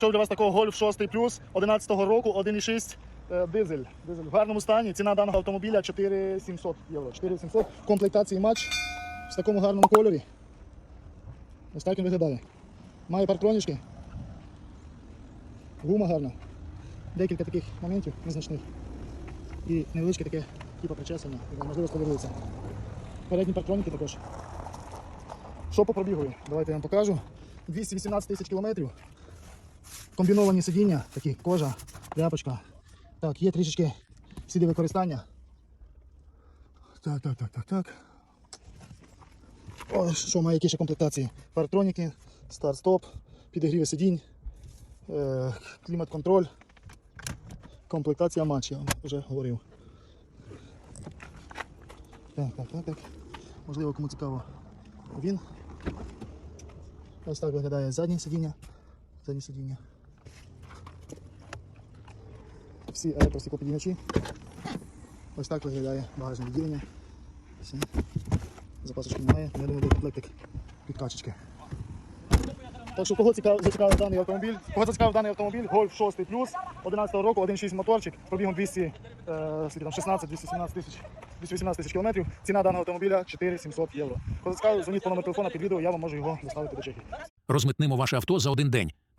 Що для вас такого Golf 6 плюс 11 року 1,6 е, дизель. Дизель в гарному стані. Ціна даного автомобіля 4700 євро. 4700. В комплектації матч в такому гарному кольорі. Ось так він виглядає. Має парктронічки. Гума гарна. Декілька таких моментів незначних. І невеличке таке типу причесання, можливо сполірується. Передні парктроніки також. Що по пробігові? Давайте я вам покажу. 218 тисяч кілометрів. Комбіновані сидіння, такі кожа, тряпочка. Так, є трішечки сліди використання. Так, так, так, так, так. О, що має які ще комплектації? Парктроніки, старт-стоп, підігріви сидінь, е, клімат-контроль, комплектація матч, я вже говорив. Так, так, так, так. Можливо, кому цікаво. Він. Ось так виглядає заднє сидіння. Заднє сидіння. Всі електростеклопідіймачі. Ось так виглядає багажне відділення. Все. Запасочки немає, не думаю, комплектик підкачечки. Так що кого цікав, зацікавив даний автомобіль? Кого зацікавив даний автомобіль? Golf 6 Plus 11 року, 1.6 моторчик, пробігом 200, е, скільки там, 16, 217 тисяч, 218 тисяч кілометрів. Ціна даного автомобіля 4700 євро. Кого зацікавив, дзвоніть по номеру телефона під відео, я вам можу його доставити до Чехії. Розмитнимо ваше авто за один день.